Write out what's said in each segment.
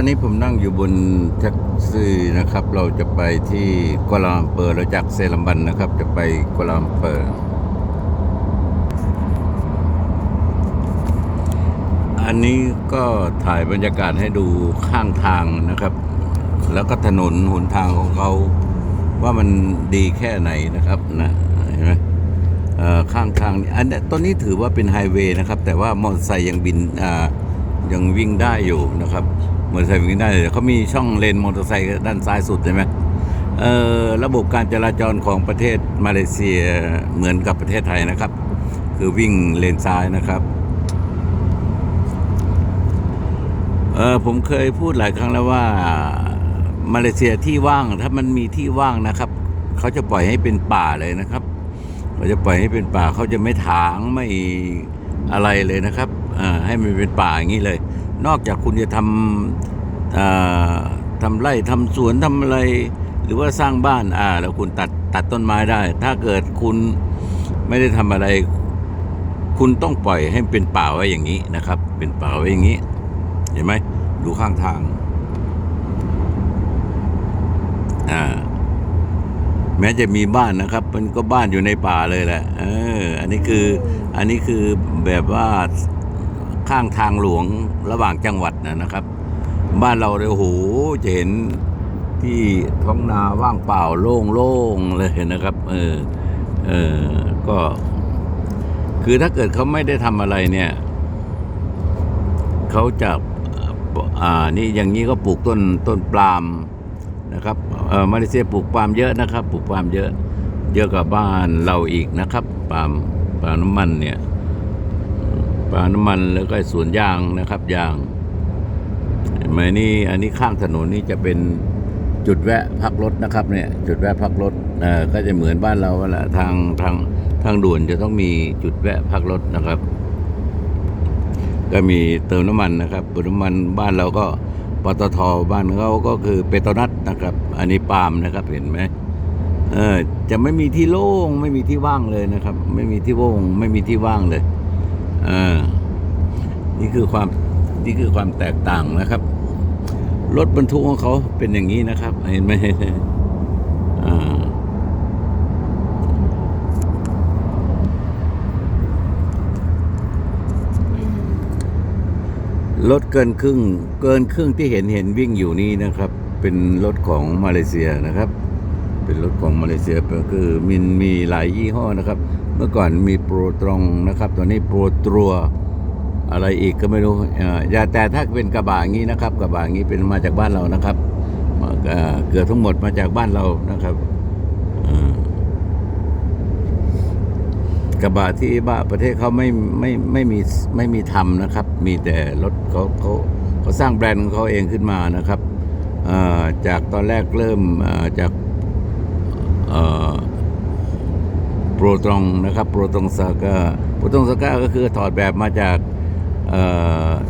อนนี้ผมนั่งอยู่บนแท็กซี่นะครับ เราจะไปที่กัวลาลัมเปอร์เราจากเซลัมบันนะครับ จะไปกัวลาลัมเปอร์ อันนี้ก็ถ่ายบรรยากาศให้ดูข้างทางนะครับ แล้วก็ถนนหนทางของเขาว่ามันดีแค่ไหนนะครับนะเห็นไหมข้างทางอันนี้ต้นนี้ถือว่าเป็นไฮเวย์นะครับ แต่ว่ามอเตอร์ไซค์ยังบินยังวิ่งได้อยู่นะครับ มอเตอร์ไซค์วิ่งได้เลยเขามีช่องเลนมอเตอร์ไซค์ด้านซ้ายสุดใช่ไหมเอ่อระบบการจราจรของประเทศมาเลเซียเหมือนกับประเทศไทยนะครับ คือวิ่งเลนซ้ายนะครับเออผมเคยพูดหลายครั้งแล้วว่ามาเลเซียที่ว่างถ้ามันมีที่ว่างนะครับเขาจะปล่อยให้เป็นป่าเลยนะครับเขาจะปล่อยให้เป็นป่าเขาจะไม่ถางไม่อะไรเลยนะครับอ่าให้มันเป็นป่าอย่างนี้เลย นอกจากคุณจะทำทำไร่ทำสวนทำอะไร หรือว่าสร้างบ้านอ่าแล้วคุณตัดตัดต้นไม้ได้ ถ้าเกิดคุณไม่ได้ทำอะไร คุณต้องปล่อยให้เป็นป่าไว้อย่างนี้นะครับ เป็นป่าไว้อย่างนี้ เห็นไหมดูข้างทางอ่าแม้จะมีบ้านนะครับ มันก็บ้านอยู่ในป่าเลยแหละเออ อันนี้คือ อันนี้คือแบบว่า ข้างทางหลวงระหว่างจังหวัดนะนะครับ บ้านเราเลยโอ้โหจะเห็นที่ท้องนาว่างเปล่าโล่งๆเลยนะครับ เออเออก็ คือถ้าเกิดเขาไม่ได้ทำอะไรเนี่ยเขาจะอ่านี่อย่างนี้ก็ปลูกต้นต้นปาล์มนะครับเออมาเลเซียปลูกปาล์มเยอะนะครับ ปลูกปาล์มเยอะ เยอะกว่าบ้านเราอีกนะครับปาล์มปาล์มน้ำมันเนี่ย ปาล์มน้ำมันแล้วก็สวนยางนะครับยางเห็นไหมนี่อันนี้ข้างถนนนี่จะเป็นจุดแวะพักรถนะครับเนี่ยจุดแวะพักรถเอ่อก็จะเหมือนบ้านเราแหละทางทางทางด่วนจะต้องมีจุดแวะพักรถนะครับ ก็มีเติมน้ำมันนะครับเติมน้ำมันบ้านเราก็ปตทบ้านเขาก็คือเปโตรนัสนะครับ อันนี้ปาล์มนะครับเห็นไหมเออจะไม่มีที่โล่งไม่มีที่ว่างเลยนะครับ ไม่มีที่โล่งไม่มีที่ว่างเลย ออนี่คือความนี่คือความแตกต่างนะครับ รถบรรทุกของเขาเป็นอย่างนี้นะครับ เห็นไหมอ่ารถเกินครึ่ง เกินครึ่งที่เห็นเห็นวิ่งอยู่นี้นะครับ เป็นรถของมาเลเซียนะครับ เป็นรถของมาเลเซียก็คือมินมีหลายยี่ห้อนะครับ เมื่อก่อนมีโปรตรองนะครับตอนนี้โปรตรัวอะไรอีกก็ไม่รู้อย่าแต่ถ้าเป็นกระบะงี้นะครับ กระบะงี้เป็นมาจากบ้านเรานะครับเกือบทั้งหมดมาจากบ้านเรานะครับกระบะที่บ้านประเทศเขาไม่ไม่ไม่มีไม่มีทำนะครับ มีแต่รถเขาเขาเขาสร้างแบรนด์ของเขาเองขึ้นมานะครับจากตอนแรกเริ่มจาก โปรตรงนะครับโปรตรงซาก้าโปรตรงซาก้าก็คือถอดแบบมาจาก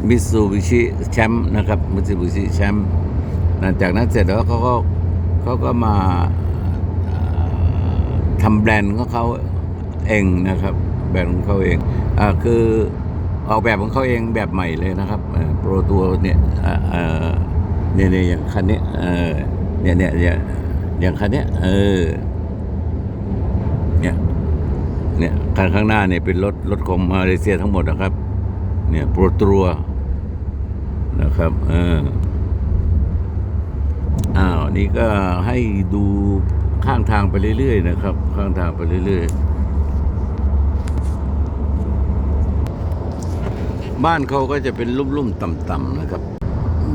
มิตซูบิชิแชมป์นะครับมิตซูบิชิแชมป์จากนั้นเสร็จแล้วเขาก็เขาก็มาทำแบรนด์ของเขาเองนะครับ แบบของเขาเองอคือออกแบบของเขาเองแบบใหม่เลยนะครับโปรตัวเนี่ยเนี่ยเนี่ยอย่างคันเนี้ยเนี่ยเนี่ยอย่างคันเนี้เออเนี่ย เนี่ยคันข้างหน้าเนี่ยเป็นรถรถของมาเลเซียทั้งหมดนะครับ เนี่ยโปรตัวนะครับเอออ้าวนี่ก็ให้ดูข้างทางไปเรื่อยๆนะครับ ข้างทางไปเรื่อยๆบ้านเขาก็จะเป็นลุ่มๆต่ำๆนะครับ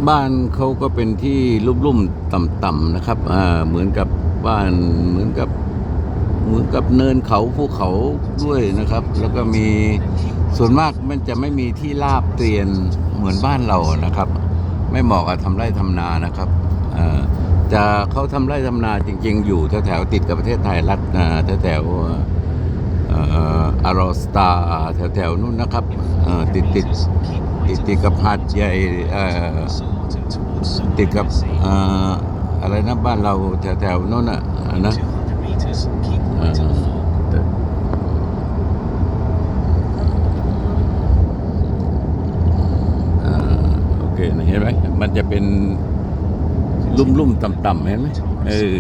บ้านเขาก็เป็นที่ลุ่มๆต่ำๆนะครับอ่าเหมือนกับบ้านเหมือนกับ มือนกับเนินเขาภูเขาด้วยนะครับ แล้วก็มีส่วนมากมันจะไม่มีที่ราบเตียนเหมือนบ้านเรานะครับ ไม่เหมาะกับทำไร่ทำนานะครับจะเขาทำไร่ทำนาจริง ๆ อยู่แถวๆติดกับประเทศไทยรัฐอ่าแถวๆอารอสตาแถวๆนู้นนะครับติดติดติดติดกับหาดใหญ่ติดกับอะไรนะบ้านเราแถวๆนู้นอะนะ เอ่อแต่เอ่อโอเคเห็นไหมมันจะเป็นลุ่มๆต่ำๆเห็นไหมเออ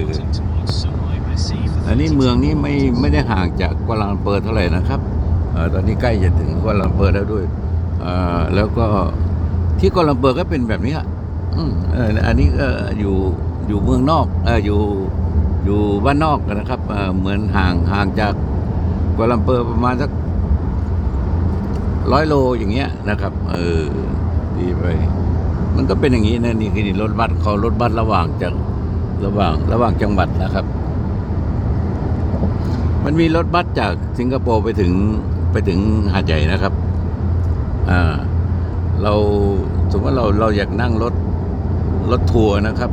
อันนี้เมืองนี้ไม่ไม่ได้ห่างจากกัวลาลัมเปอร์เท่าไหร่นะครับอตอนนี้ใกล้จะถึงกัวลาลัมเปอร์แล้วด้วยอแล้วก็ที่กัวลาลัมเปอร์ก็เป็นแบบนี้อะอันนี้ก็อยู่อยู่เมืองนอกออยู่ อยู่บ้านนอกกันนะครับเหมือนห่างห่างจากกัวลาลัมเปอร์ประมาณสักร้อยโลอย่างเงี้ยนะครับ เออดีไป มันก็เป็นอย่างนี้นะนี่คือรถบัสเขารถบัสระหว่างจากระหว่างระหว่างจังหวัดนะครับ มันมีรถบัสจากสิงคโปร์ไปถึงไปถึงหาดใหญ่นะครับอ่าเราสมมติว่าเราเราอยากนั่งรถรถทัวร์นะครับ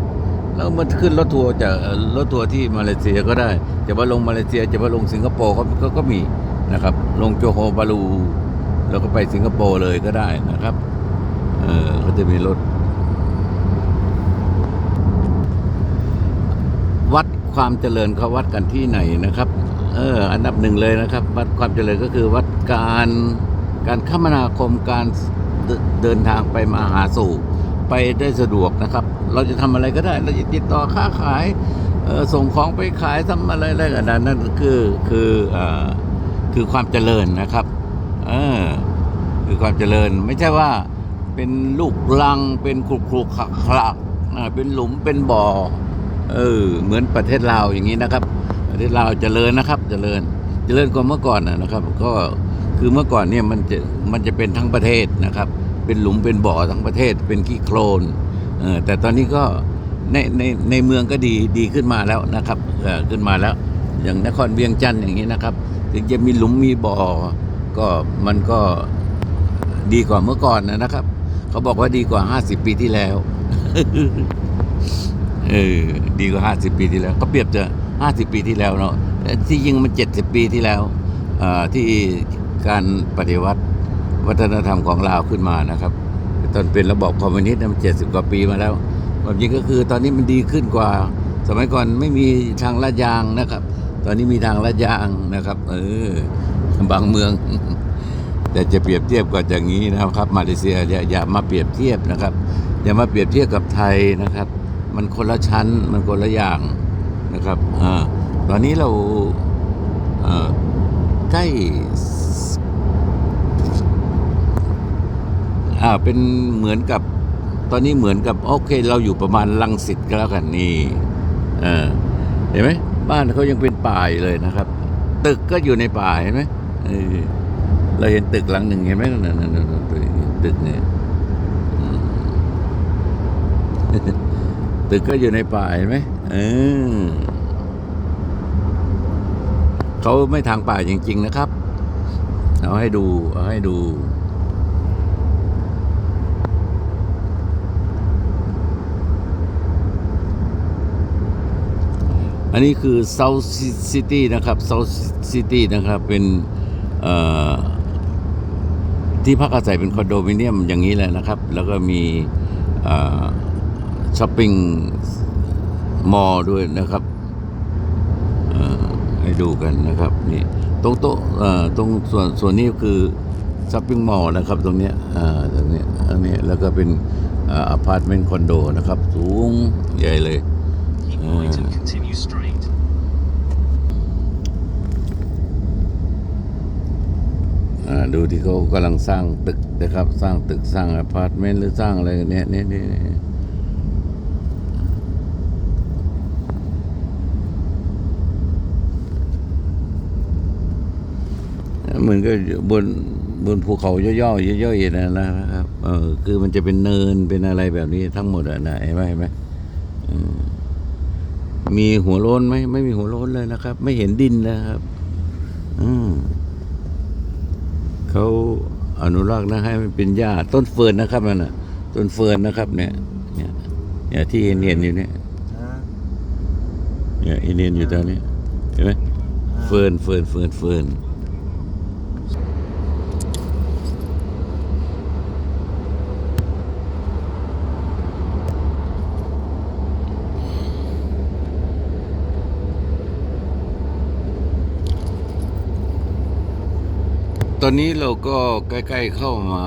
แล้วมันขึ้นรถทัวร์จากรถทัวร์ที่มาเลเซียก็ได้ จะมาลงมาเลเซียจะมาลงสิงคโปร์ก็ก็ก็มีนะครับ ลงโจโฮบาลู แล้วก็ไปสิงคโปร์เลยก็ได้นะครับ เออก็จะมีรถ วัดความเจริญเขาวัดกันที่ไหนนะครับ เออ อันดับหนึ่งเลยนะครับ วัดความเจริญก็คือวัดการการคมนาคมการเดเดินทางไปมาหาสู่ ไปได้สะดวกนะครับ เราจะทำอะไรก็ได้ เราจะติดต่อค้าขายส่งของไปขายทำอะไรอะไรกันนั้นนั่นคือคืออคือความเจริญนะครับเออคือความเจริญไม่ใช่ว่าเป็นลูกลังเป็นครุกครุกขลักขลักเป็นหลุมเป็นบ่อเออเหมือนประเทศลาวอย่างนี้นะครับ ประเทศลาวเจริญนะครับ เจริญเจริญกว่าเมื่อก่อนนะครับ ก็คือเมื่อก่อนเนี่ยมันจะมันจะเป็นทั้งประเทศนะครับ เป็นหลุมเป็นบ่อทั้งประเทศ เป็นขี้โคลน เออแต่ตอนนี้ก็ในในในเมืองก็ดีดีขึ้นมาแล้วนะครับเออขึ้นมาแล้ว อย่างนครเวียงจันทร์อย่างนี้นะครับ ถึงจะมีหลุมมีบ่อ ก็มันก็ดีกว่าเมื่อก่อนนะครับ เขาบอกว่าดีกว่า 50 ปีที่แล้วเออดีกว่า 50 ปีที่แล้ว ก็เปรียบจะ 50 ปีที่แล้วเนาะแต่ที่จริงมัน 70 ปีที่แล้วที่การปฏิวัติวัฒนธรรมของลาวขึ้นมานะครับ ตอนเป็นระบอบคอมมิวนิสต์เนี่ยมัน70กว่าปีมาแล้วความจริงก็คือตอนนี้มันดีขึ้นกว่า สมัยก่อนไม่มีทางลาดยางนะครับ ตอนนี้มีทางลาดยางนะครับ เออบางเมือง แต่จะเปรียบเทียบกับอย่างนี้นะครับ มาเลเซียอย่าอย่ามาเปรียบเทียบนะครับ อย่ามาเปรียบเทียบกับไทยนะครับ มันคนละชั้นมันคนละอย่างนะครับอ่าตอนนี้เราอ่อใกล้ อ่าเป็นเหมือนกับตอนนี้เหมือนกับโอเค เราอยู่ประมาณลังสิตก็แล้วกันนี่เออเห็นไหมบ้านเขายังเป็นป่าเลยนะครับ ตึกก็อยู่ในป่าเห็นไหมเเราเห็นตึกหลังหนึ่งเห็นไหมนั่นนั่นนั่นตึกเนี่ยตึกก็อยู่ในป่าเห็นไหมเออเขาไม่ทางป่าจริง ๆ นะครับ เอาให้ดู เอาให้ดู อันนี้คือ South City นะครับ South City นะครับ เป็นที่พักอาศัยเป็นคอนโดมิเนียมอย่างนี้แหละนะครับ แล้วก็มีช้อปปิ้งมอลด้วยนะครับให้ดูกันนะครับนี่ตรงโต๊ะตรงส่วนส่วนนี้คือช้อปปิ้งมอลล์นะครับ ตรงเนี้ยตรงเนี้ยอันนี้แล้วก็เป็นอพาร์ตเมนต์คอนโดนะครับ สูงใหญ่เลย Keep right and continue straight. อ่า ดูที่เขากำลังสร้างตึกนะครับ สร้างตึกสร้างอพาร์ตเมนต์หรือสร้างอะไรเนี่ยเนี่ยเนี่ยเนี่ยเหมือนก็บนบนภูเขาย่อยๆย่อยๆนะนะครับ เออคือมันจะเป็นเนินเป็นอะไรแบบนี้ทั้งหมดอะนะเห็นไหมเห็นไหมมมีหัวโล้นไหมไม่มีหัวโล้นเลยนะครับ ไม่เห็นดินนะครับ อืม เขาอนุรักษ์นะให้มันเป็นหญ้าต้นเฟิร์นนะครับนั่นน่ะต้นเฟิร์นนะครับ เนี่ยเนี่ยเนี่ยที่เห็นเห็นอยู่เนี่ยเนี่ยเห็นเห็นอยู่ตอนนี้เห็นไหมเฟิร์นเฟิร์นเฟิร์นเฟิร์น อนนี้เราก็ใกล้ๆเข้ามา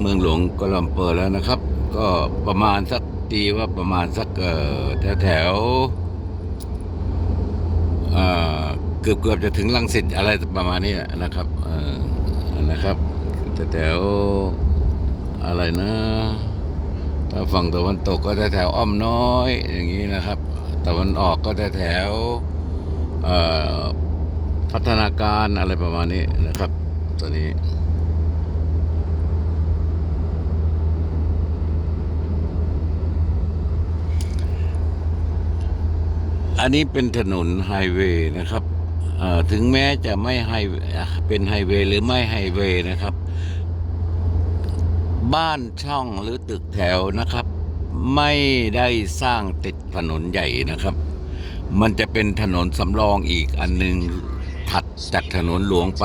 เมืองหลวงกัวลาลัมเปอร์แล้วนะครับ ก็ประมาณสักตีว่าประมาณสักเออแถวแถวๆเกือบเกือบจะถึงลังสิตอะไรประมาณนี้นะครับนะครับแถวแถวๆอะไรนะถ้าฝั่งตะวันตกก็แถวอ้อมน้อยอย่างนี้นะครับตะวันออกก็แถวเอ่อพัฒนาการอะไรประมาณนี้นะครับ ตัวนี้อันนี้เป็นถนนไฮเวย์นะครับ ถึงแม้จะไม่ไฮเป็นไฮเวย์หรือไม่ไฮเวย์นะครับ บ้านช่องหรือตึกแถวนะครับ ไม่ได้สร้างติดถนนใหญ่นะครับ มันจะเป็นถนนสำรองอีกอันหนึงถัดจากถนนหลวงไป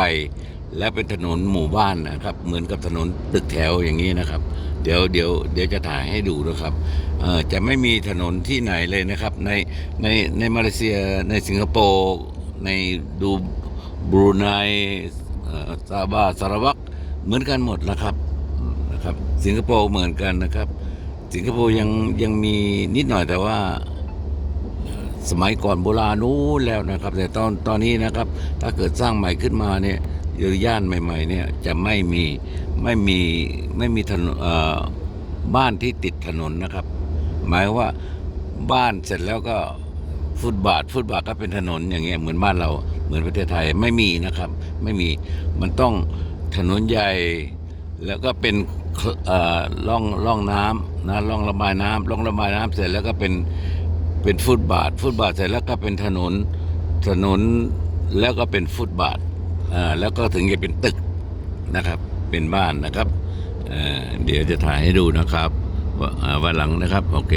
และเป็นถนนหมู่บ้านนะครับ เหมือนกับถนนตึกแถวอย่างนี้นะครับ เดี๋ยวเดี๋ยวเดี๋ยวจะถ่ายให้ดูนะครับเอ่อจะไม่มีถนนที่ไหนเลยนะครับ ในในในมาเลเซียในสิงคโปร์ในดูบรูไนเออซาบาสารวักเหมือนกันหมดนะครับนะครับ สิงคโปร์เหมือนกันนะครับ สิงคโปร์ยังยังมีนิดหน่อยแต่ว่าสมัยก่อนโบราณนู้นแล้วนะครับ แต่ตอนตอนนี้นะครับ ถ้าเกิดสร้างใหม่ขึ้นมาเนี่ย หรือย่านใหม่ๆเนี่ยจะไม่มีไม่มีไม่มีถนนบ้านที่ติดถนนนะครับ หมายว่าบ้านเสร็จแล้วก็ฟุตบาท ฟุตบาทก็เป็นถนนอย่างเงี้ยเหมือนบ้านเราเหมือนประเทศไทยไม่มีนะครับ ไม่มีมันต้องถนนใหญ่แล้วก็เป็นเอ่อร่องร่องน้ำนะร่องระบายน้ำร่องระบายน้ำเสร็จแล้วก็เป็นเป็นฟุตบาท ฟุตบาทเสร็จแล้วก็เป็นถนนถนนแล้วก็เป็นฟุตบาท แล้วก็ถึงจะเป็นตึกนะครับ เป็นบ้านนะครับเเดี๋ยวจะถ่ายให้ดูนะครับว่าอ่าวันหลังนะครับ โอเค